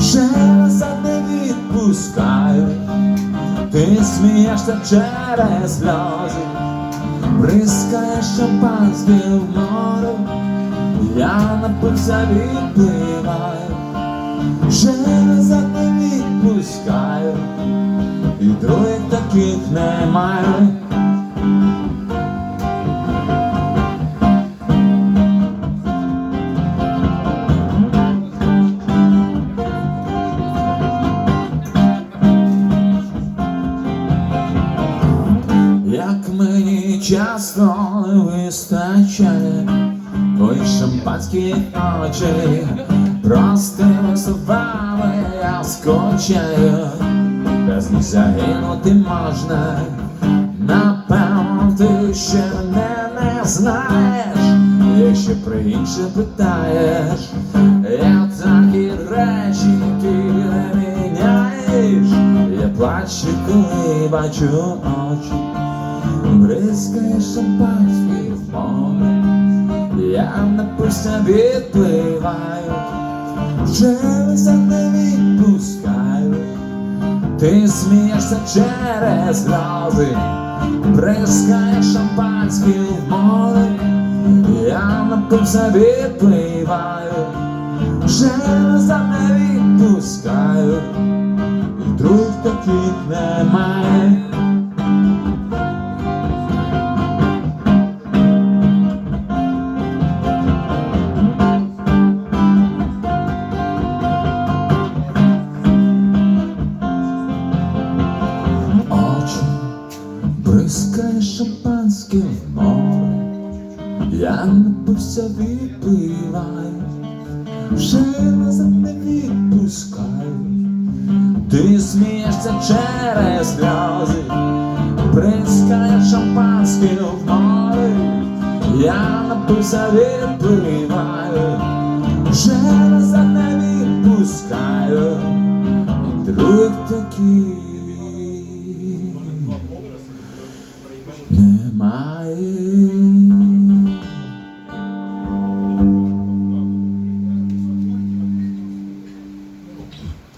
Ще назад не відпускаю, ти смієшся через сльози, бризкаєш шампанське в море, я напився відпливаю, ще назад не відпускаю, і других таких немає. Часто не вистачає Ой, шампанські очі Простими словами я скочаю Без них загинути можна Напевно, ти ще мене не знаєш. Якщо про інше питаєш. Я такі речі ти не міняєш Я плачу, коли бачу очі Бризкає шампанське в море. Я напився відпливаю. Вже назад не відпускаю. Ти смієшся через сльози Бризкає шампанське в море. Я напився відпливаю. Назад не відпускаю. І друг таких немає бризкає шампанське в море, я напився відпливаю, вже назад не відпускаю, ти смієшся через сльози, бризкає шампанське в море, я напився відпливаю, вже назад не відпускаю, і друг такий ለማየ